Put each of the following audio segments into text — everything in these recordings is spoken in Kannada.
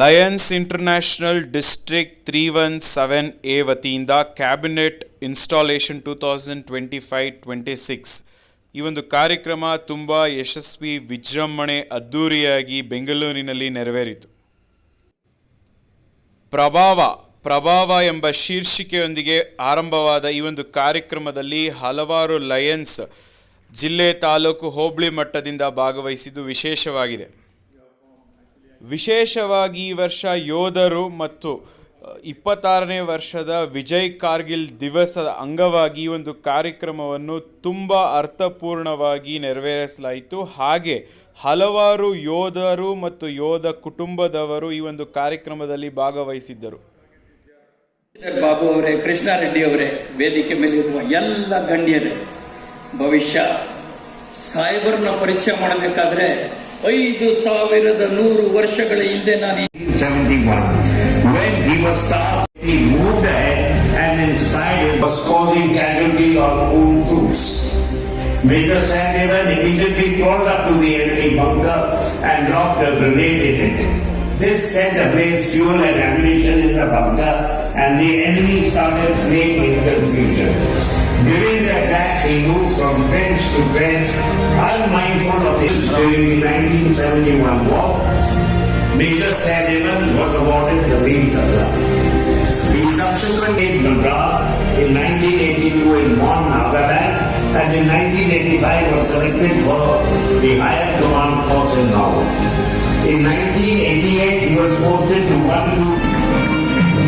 Lions International District three one seven A ವತಿಯಿಂದ cabinet installation two thousand twenty five twenty six ಈ ಒಂದು ಕಾರ್ಯಕ್ರಮ ತುಂಬ ಯಶಸ್ವಿ, ವಿಜೃಂಭಣೆ ಅದ್ಧೂರಿಯಾಗಿ ಬೆಂಗಳೂರಿನಲ್ಲಿ ನೆರವೇರಿತು. ಪ್ರಭಾವ ಪ್ರಭಾವ ಎಂಬ ಶೀರ್ಷಿಕೆಯೊಂದಿಗೆ ಆರಂಭವಾದ ಈ ಒಂದು ಕಾರ್ಯಕ್ರಮದಲ್ಲಿ ಹಲವಾರು ಲಯನ್ಸ್ ಜಿಲ್ಲೆ ತಾಲೂಕು ಹೋಬಳಿ ಮಟ್ಟದಿಂದ ಭಾಗವಹಿಸಿದ್ದು ವಿಶೇಷವಾಗಿದೆ. ವಿಶೇಷವಾಗಿ ಈ ವರ್ಷ ಯೋಧರು ಮತ್ತು ಇಪ್ಪತ್ತಾರನೇ ವರ್ಷದ ವಿಜಯ್ ಕಾರ್ಗಿಲ್ ದಿವಸದ ಅಂಗವಾಗಿ ಒಂದು ಕಾರ್ಯಕ್ರಮವನ್ನು ತುಂಬ ಅರ್ಥಪೂರ್ಣವಾಗಿ ನೆರವೇರಿಸಲಾಯಿತು. ಹಾಗೆ ಹಲವಾರು ಯೋಧರು ಮತ್ತು ಯೋಧ ಕುಟುಂಬದವರು ಈ ಒಂದು ಕಾರ್ಯಕ್ರಮದಲ್ಲಿ ಭಾಗವಹಿಸಿದ್ದರು. ಬಾಬು ಅವರೆ ಕೃಷ್ಣಾರೆಡ್ಡಿ ಅವರೇ, ವೇದಿಕೆ ಮೇಲೆ ಎಲ್ಲ ಗಣ್ಯರೇ, ಭವಿಷ್ಯ ಸೈಬರ್ ಪರಿಚಯ ಮಾಡಬೇಕಾದ್ರೆ ಐದು ಸಾವಿರದ ನೂರು ವರ್ಷಗಳ ಹಿಂದೆ ನಾನು ದಿವಸ ನೀ ಮೂಡ್ ಆ್ಯಂಡ್ ಇನ್ ಸ್ಪೈಡ್ ಬಸ್ಕೋಲಿಂಗ್ ಕ್ಯಾಜು and drop This set ablaze fuel and ammunition in the bunker and the enemy started fleeing in confusion. During the attack, he moved from trench to trench, unmindful of this during the 1971 war. Major Sandevan was awarded the Veer Chakra. He subsequently made Madras in 1982 in Mon, Nagaland, and in 1985 was selected for the higher command post in Lahore. In 1988, he was posted to Bangalore.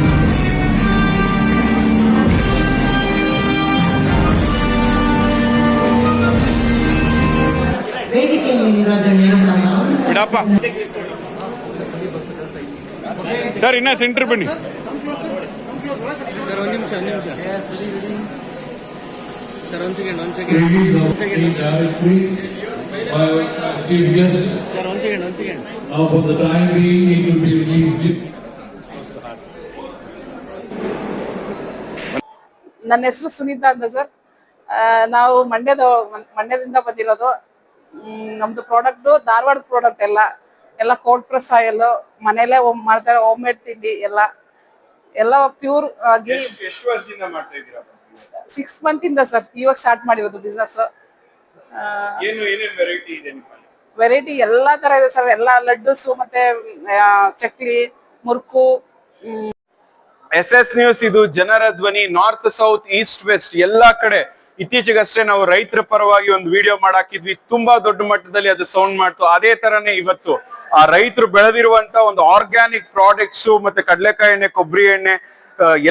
ವೇದಿಕೆ ಮೇಲಿರುವ ಗಣ್ಯರು ನಮ್ಮ ಬಿಡಪ್ಪ ಸರ್ ಇನ್ನ ಸೆಂಟ್ರ್ ಬನ್ನಿ ಸರ್ ಒಂದು ನಿಮಿಷ ಒಂದು ಸೆಕೆಂಡ್ ಒಂದು ಸೆಕೆಂಡ್ ಸರ್ ಒಂದು ಸೆಕೆಂಡ್ ಒಂದು second uh, for the time being, it will be released. ನನ್ನ ಹೆಸರು ಸುನೀತಾ ಅಂತ ಸರ್. ನಾವು ಮಂಡ್ಯದ ಮಂಡ್ಯದಿಂದ ಬಂದಿರೋದು. ನಮ್ಮದು ನಮ್ದು ಪ್ರಾಡಕ್ಟ್ ಧಾರವಾಡ ಪ್ರಾಡಕ್ಟ್ ಎಲ್ಲ. ಎಲ್ಲ ಕೋಲ್ಡ್ ಪ್ರೆಸ್ ಆಯಿಲ್ ಮನೆಯಲ್ಲೇ ಹೋಮ್ ಮಾಡ್ತಾರೆ ಹೋಮ್ ಮೇಡ್ ತಿಂಡಿ ಎಲ್ಲ. ಎಲ್ಲ ಪ್ಯೂರ್ ಆಗಿ ಎಷ್ಟು ವರ್ಷದಿಂದ ಮಾಡ್ತಾ ಇದ್ದೀರಾ? ಸಿಕ್ಸ್ ಮಂತ್ ಇಂದ ಸರ್ ಇವಾಗ ಸ್ಟಾರ್ಟ್ ಮಾಡಿರೋದು ಬಿಸ್ನೆಸ್ ಏನು ಏನೇನು ವೆರೈಟಿ ಇದೆ ನಿಮ್ಮಲ್ಲಿ? ವೆರೈಟಿ ಎಲ್ಲಾ ತರ ಇದೆ ಸರ್ ಎಲ್ಲ ಲಡ್ಡುಸು ಮತ್ತೆ ಆ, chakli murukku S S news ಇದು ಜನರ ಧ್ವನಿ ನಾರ್ತ್ ಸೌತ್ ಈಸ್ಟ್ ವೆಸ್ಟ್ ಎಲ್ಲಾ ಕಡೆ. ಇತ್ತೀಚೆಗಷ್ಟೇ ನಾವು ರೈತರ ಪರವಾಗಿ ಒಂದು ವಿಡಿಯೋ ಮಾಡಾಕಿದ್ವಿ ತುಂಬಾ ದೊಡ್ಡ ಮಟ್ಟದಲ್ಲಿ ಅದು ಸೌಂಡ್ ಮಾಡ್ತು. ಅದೇ ತರನೇ ಇವತ್ತು ಆ ರೈತರು ಬೆಳೆದಿರುವಂತ ಒಂದು ಆರ್ಗ್ಯಾನಿಕ್ ಪ್ರಾಡಕ್ಟ್ಸ್ ಮತ್ತೆ ಕಡಲೆಕಾಯಿ ಎಣ್ಣೆ ಕೊಬ್ಬರಿ ಎಣ್ಣೆ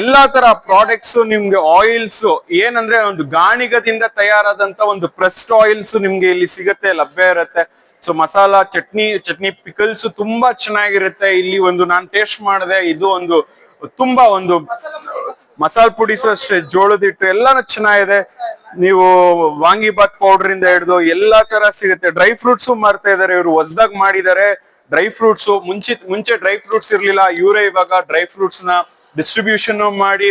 ಎಲ್ಲಾ ತರ ಪ್ರಾಡಕ್ಟ್ಸ್ ನಿಮ್ಗೆ ಆಯಿಲ್ಸ್ ಏನಂದ್ರೆ ಒಂದು ಗಾಣಿಗದಿಂದ ತಯಾರಾದಂತ ಒಂದು ಪ್ರೆಸ್ಡ್ ಆಯಿಲ್ಸ್ ನಿಮ್ಗೆ ಇಲ್ಲಿ ಸಿಗುತ್ತೆ, ಲಭ್ಯ ಇರತ್ತೆ. ಸೊ ಮಸಾಲಾ, ಚಟ್ನಿ ಚಟ್ನಿ ಪಿಕಲ್ಸ್ ತುಂಬಾ ಚೆನ್ನಾಗಿರುತ್ತೆ. ಇಲ್ಲಿ ಒಂದು ನಾನ್ ಟೇಸ್ಟ್ ಮಾಡಿದೆ, ಇದು ಒಂದು ತುಂಬಾ ಒಂದು ಮಸಾಲ ಪುಡಿಸು ಅಷ್ಟೇ, ಜೋಳದ ಹಿಟ್ಟು ಎಲ್ಲಾನು ಚೆನ್ನಾಗಿದೆ. ನೀವು ವಾಂಗಿಬಾತ್ ಪೌಡರ್ ಇಂದ ಹಿಡಿದು ಎಲ್ಲಾ ತರ ಸಿಗುತ್ತೆ. ಡ್ರೈ ಫ್ರೂಟ್ಸ್ ಮಾಡ್ತಾ ಇದಾರೆ, ಇವರು ಹೊಸದಾಗ್ ಮಾಡಿದ್ದಾರೆ ಡ್ರೈ ಫ್ರೂಟ್ಸ್ ಮುಂಚೆ ಮುಂಚೆ ಡ್ರೈ ಫ್ರೂಟ್ಸ್ ಇರ್ಲಿಲ್ಲ, ಇವರೇ ಇವಾಗ ಡ್ರೈ ಫ್ರೂಟ್ಸ್ನ ಡಿಸ್ಟ್ರಿಬ್ಯೂಷನ್ ಮಾಡಿ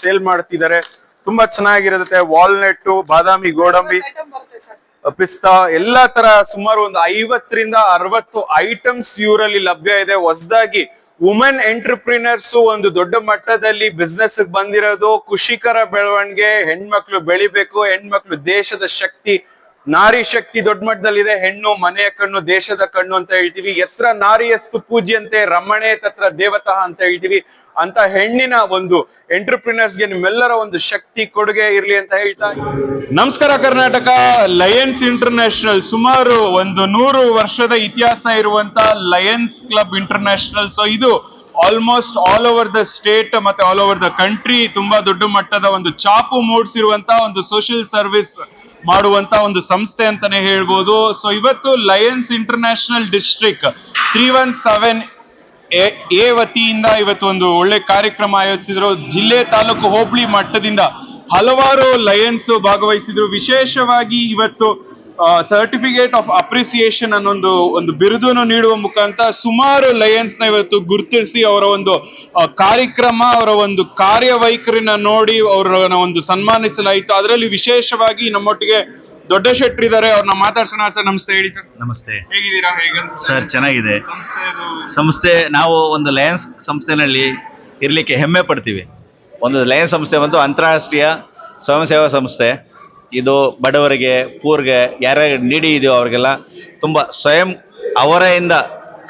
ಸೇಲ್ ಮಾಡ್ತಿದ್ದಾರೆ. ತುಂಬಾ ಚೆನ್ನಾಗಿರುತ್ತೆ. ವಾಲ್ನಟ್ ಬಾದಾಮಿ ಗೋಡಂಬಿ ಪಿಸ್ತಾ ಎಲ್ಲಾ ತರ ಸುಮಾರು ಒಂದು ಐವತ್ತರಿಂದ ಅರವತ್ತು ಐಟಮ್ಸ್ ಇವರಲ್ಲಿ ಲಭ್ಯ ಇದೆ. ಹೊಸದಾಗಿ ವುಮೆನ್ ಎಂಟರ್ಪ್ರಿನರ್ಸ್ ಒಂದು ದೊಡ್ಡ ಮಟ್ಟದಲ್ಲಿ ಬಿಸ್ನೆಸ್ ಬಂದಿರೋದು. ಖುಷಿಕರ ಬೆಳವಣಿಗೆ ಹೆಣ್ಮಕ್ಳು ಬೆಳಿಬೇಕು ಹೆಣ್ಮಕ್ಳು ದೇಶದ ಶಕ್ತಿ ನಾರಿ ಶಕ್ತಿ ದೊಡ್ಡ ಮಟ್ಟದಲ್ಲಿದೆ. ಹೆಣ್ಣು ಮನೆಯ ಕಣ್ಣು, ದೇಶದ ಕಣ್ಣು ಅಂತ ಹೇಳ್ತೀವಿ. ಎತ್ರ ನಾರಿಯಸ್ತು ಪೂಜ್ಯಂತೆ, ರಮಣೆ ತತ್ರ ದೇವತಃ ಅಂತ ಹೇಳ್ತೀವಿ. ಅಂತ ಹೆಣ್ಣಿನ ಒಂದು ಎಂಟರ್ಪ್ರಿನರ್ಸ್ಗೆ ನಿಮ್ಮೆಲ್ಲರ ಒಂದು ಶಕ್ತಿ, ಕೊಡುಗೆ ಇರ್ಲಿ ಅಂತ ಹೇಳ್ತಾ ನಮಸ್ಕಾರ ಕರ್ನಾಟಕ. ಲಯನ್ಸ್ ಇಂಟರ್ನ್ಯಾಷನಲ್ ಸುಮಾರು ಒಂದು ನೂರು ವರ್ಷದ ಇತಿಹಾಸ ಇರುವಂತ ಲಯನ್ಸ್ ಕ್ಲಬ್ ಇಂಟರ್ನ್ಯಾಷನಲ್ ಸೊ ಇದು almost all over the state ಮತ್ತೆ ಆಲ್ ಓವರ್ ದ ಕಂಟ್ರಿ ತುಂಬಾ ದೊಡ್ಡ ಮಟ್ಟದ ಒಂದು ಚಾಪು ಮೂಡಿಸಿರುವಂತಹ ಒಂದು ಸೋಷಿಯಲ್ ಸರ್ವಿಸ್ ಮಾಡುವಂತ ಒಂದು ಸಂಸ್ಥೆ ಅಂತಾನೆ ಹೇಳ್ಬೋದು. ಸೊ ಇವತ್ತು Lions International District three one seven A A ವತಿಯಿಂದ ಇವತ್ತು ಒಂದು ಒಳ್ಳೆ ಕಾರ್ಯಕ್ರಮ ಆಯೋಜಿಸಿದ್ರು. ಜಿಲ್ಲೆ ತಾಲೂಕು ಹೋಬಳಿ ಮಟ್ಟದಿಂದ ಹಲವಾರು ಲಯನ್ಸ್ ಭಾಗವಹಿಸಿದ್ರು. ವಿಶೇಷವಾಗಿ ಇವತ್ತು ಸರ್ಟಿಫಿಕೇಟ್ ಆಫ್ ಅಪ್ರಿಸಿಯೇಷನ್ ಅನ್ನೊಂದು ಒಂದು ಬಿರುದನ್ನು ನೀಡುವ ಮುಖಾಂತರ ಸುಮಾರು ಲಯನ್ಸ್ನ ಇವತ್ತು ಗುರುತಿಸಿ ಅವರ ಒಂದು ಕಾರ್ಯಕ್ರಮ ಅವರ ಒಂದು ಕಾರ್ಯವೈಖರಿನ ನೋಡಿ ಅವರನ್ನ ಒಂದು ಸನ್ಮಾನಿಸಲಾಯಿತು. ಅದರಲ್ಲಿ ವಿಶೇಷವಾಗಿ ನಮ್ಮೊಟ್ಟಿಗೆ ದೊಡ್ಡ ಶೆಟ್ರ್ ಇದ್ದಾರೆ. ಅವ್ರನ್ನ ಮಾತಾಡ್ಸೋಣ ಸರ್. ನಮಸ್ತೆ ಹೇಳಿ ಸರ್. ನಮಸ್ತೆ. ಹೇಗಿದ್ದೀರಾ? ಹೇಗೆ ಸರ್ ಚೆನ್ನಾಗಿದೆ. ಸಂಸ್ಥೆ ನಾವು ಒಂದು ಲಯನ್ಸ್ ಸಂಸ್ಥೆನಲ್ಲಿ ಇರಲಿಕ್ಕೆ ಹೆಮ್ಮೆ ಪಡ್ತೀವಿ. ಒಂದು ಲಯನ್ಸ್ ಸಂಸ್ಥೆ ಒಂದು ಅಂತಾರಾಷ್ಟ್ರೀಯ ಸ್ವಯಂ ಸೇವಾ ಸಂಸ್ಥೆ. ಇದು ಬಡವರಿಗೆ, ಪೂರ್ಗೆ, ಯಾರ್ಯಾರು ನೀಡಿ ಇದೆಯೋ ಅವರಿಗೆಲ್ಲ ತುಂಬ ಸ್ವಯಂ ಅವರೆಯಿಂದ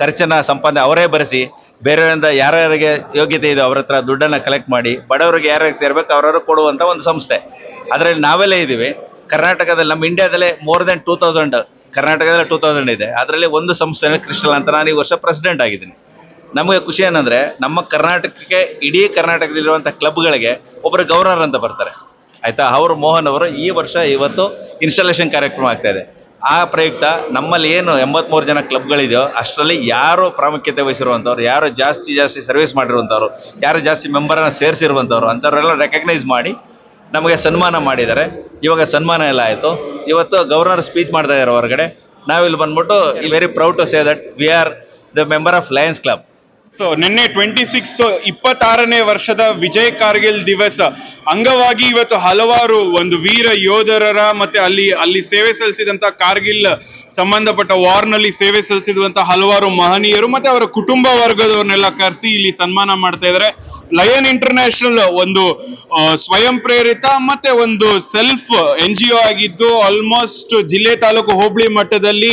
ಖರ್ಚನ್ನು ಸಂಪಾದನೆ ಅವರೇ ಬರೆಸಿ, ಬೇರೆಯವರಿಂದ ಯಾರ್ಯಾರಿಗೆ ಯೋಗ್ಯತೆ ಇದೆ ಅವ್ರ ಹತ್ರ ದುಡ್ಡನ್ನು ಕಲೆಕ್ಟ್ ಮಾಡಿ, ಬಡವರಿಗೆ ಯಾರ್ಯಾರು ತೆರಬೇಕು ಅವ್ರವ್ರು ಕೊಡುವಂಥ ಒಂದು ಸಂಸ್ಥೆ. ಅದರಲ್ಲಿ ನಾವೆಲ್ಲೇ ಇದ್ದೀವಿ ಕರ್ನಾಟಕದಲ್ಲಿ ನಮ್ಮ ಇಂಡಿಯಾದಲ್ಲೇ ಮೋರ್ ದೆನ್ ಟೂ ತೌಸಂಡ್ ಕರ್ನಾಟಕದಲ್ಲಿ ಟೂ ತೌಸಂಡ್ ಇದೆ. ಅದರಲ್ಲಿ ಒಂದು ಸಂಸ್ಥೆಯಲ್ಲಿ ಕ್ರಿಸ್ಟಲ್ ಅಂತ ನಾನು ಈ ವರ್ಷ ಪ್ರೆಸಿಡೆಂಟ್ ಆಗಿದ್ದೀನಿ. ನಮಗೆ ಖುಷಿ ಏನಂದರೆ ನಮ್ಮ ಕರ್ನಾಟಕಕ್ಕೆ, ಇಡೀ ಕರ್ನಾಟಕದಲ್ಲಿರುವಂಥ ಕ್ಲಬ್ಗಳಿಗೆ ಒಬ್ಬರು ಗೌರವರ್ ಅಂತ ಬರ್ತಾರೆ. ಆಯಿತಾ? ಅವರು ಮೋಹನ್ ಅವರು ಈ ವರ್ಷ ಇವತ್ತು ಇನ್ಸ್ಟಾಲೇಷನ್ ಕಾರ್ಯಕ್ರಮ ಆಗ್ತಾ ಇದೆ. ಆ ಪ್ರಯುಕ್ತ ನಮ್ಮಲ್ಲಿ ಏನು ಎಂಬತ್ಮೂರು ಜನ ಕ್ಲಬ್ಗಳಿದೆಯೋ ಅಷ್ಟರಲ್ಲಿ ಯಾರು ಪ್ರಾಮುಖ್ಯತೆ ವಹಿಸಿರುವಂಥವ್ರು, ಯಾರು ಜಾಸ್ತಿ ಜಾಸ್ತಿ ಸರ್ವಿಸ್ ಮಾಡಿರುವಂಥವ್ರು, ಯಾರು ಜಾಸ್ತಿ ಮೆಂಬರನ್ನು ಸೇರಿಸಿರುವಂಥವ್ರು ಅಂಥವ್ರೆಲ್ಲ ರೆಕಗ್ನೈಸ್ ಮಾಡಿ ನಮಗೆ ಸನ್ಮಾನ ಮಾಡಿದ್ದಾರೆ. ಇವಾಗ ಸನ್ಮಾನ ಎಲ್ಲ ಆಯಿತು. ಇವತ್ತು ಗವರ್ನರ್ ಸ್ಪೀಚ್ ಮಾಡ್ತಾ ಇದ್ದಾರೆ ಹೊರಗಡೆ. ನಾವಿಲ್ಲಿ ಬಂದ್ಬಿಟ್ಟು very proud to say that we are the member of Lions club so ನಿನ್ನೆ ಟ್ವೆಂಟಿ ಸಿಕ್ಸ್ ಇಪ್ಪತ್ತಾರನೇ ವರ್ಷದ ವಿಜಯ್ ಕಾರ್ಗಿಲ್ ದಿವಸ. ಅಂಗವಾಗಿ ಇವತ್ತು ಹಲವಾರು ಒಂದು ವೀರ ಯೋಧರರ ಮತ್ತೆ ಅಲ್ಲಿ ಅಲ್ಲಿ ಸೇವೆ ಸಲ್ಲಿಸಿದಂತ ಕಾರ್ಗಿಲ್ ಸಂಬಂಧಪಟ್ಟ ವಾರ್ನಲ್ಲಿ ಸೇವೆ ಸಲ್ಲಿಸಿದಂತ ಹಲವಾರು ಮಹನೀಯರು ಮತ್ತೆ ಅವರ ಕುಟುಂಬ ವರ್ಗದವ್ರನ್ನೆಲ್ಲ ಕರೆಸಿ ಇಲ್ಲಿ ಸನ್ಮಾನ ಮಾಡ್ತಾ ಇದ್ದಾರೆ. ಲಯನ್ ಇಂಟರ್ನ್ಯಾಷನಲ್ ಒಂದು ಸ್ವಯಂ ಪ್ರೇರಿತ ಮತ್ತೆ ಒಂದು ಸೆಲ್ಫ್ ಎನ್ ಜಿ ಒ ಆಗಿದ್ದು ಆಲ್ಮೋಸ್ಟ್ ಜಿಲ್ಲೆ ತಾಲೂಕು ಹೋಬಳಿ ಮಟ್ಟದಲ್ಲಿ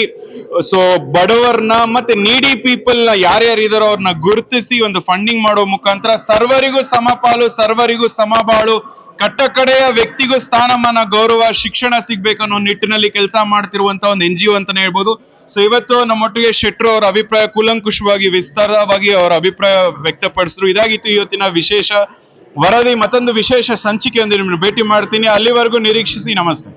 ಸೊ ಬಡವರ್ನ ಮತ್ತೆ ನೀಡಿ ಪೀಪಲ್ನ ಯಾರ್ಯಾರು ಇದಾರೋ ಅವ್ರನ್ನ ಗುರುತಿಸಿ ಒಂದು ಫಂಡಿಂಗ್ ಮಾಡೋ ಮುಖಾಂತರ ಸರ್ವರಿಗೂ ಸಮಪಾಲು, ಸರ್ವರಿಗೂ ಸಮಬಾಳು, ಕಟ್ಟಕಡೆಯ ವ್ಯಕ್ತಿಗೂ ಸ್ಥಾನಮಾನ, ಗೌರವ, ಶಿಕ್ಷಣ ಸಿಗ್ಬೇಕು ಅನ್ನೋ ನಿಟ್ಟಿನಲ್ಲಿ ಕೆಲಸ ಮಾಡ್ತಿರುವಂತ ಒಂದು ಎನ್ ಜಿ ಒ ಅಂತಾನೆ ಹೇಳ್ಬೋದು. ಸೊ ಇವತ್ತು ನಮ್ಮೊಟ್ಟಿಗೆ ಶೆಟ್ರು ಅವರ ಅಭಿಪ್ರಾಯ ಕೂಲಂಕುಷವಾಗಿ, ವಿಸ್ತಾರವಾಗಿ ಅವರ ಅಭಿಪ್ರಾಯ ವ್ಯಕ್ತಪಡಿಸಿದ್ರು. ಇದಾಗಿತ್ತು ಇವತ್ತಿನ ವಿಶೇಷ ವರದಿ ಮತ್ತೊಂದು ವಿಶೇಷ ಸಂಚಿಕೆಯೊಂದಿಗೆ ನಿಮ್ಮನ್ನು ಭೇಟಿ ಮಾಡ್ತೀನಿ. ಅಲ್ಲಿವರೆಗೂ ನಿರೀಕ್ಷಿಸಿ ನಮಸ್ತೆ.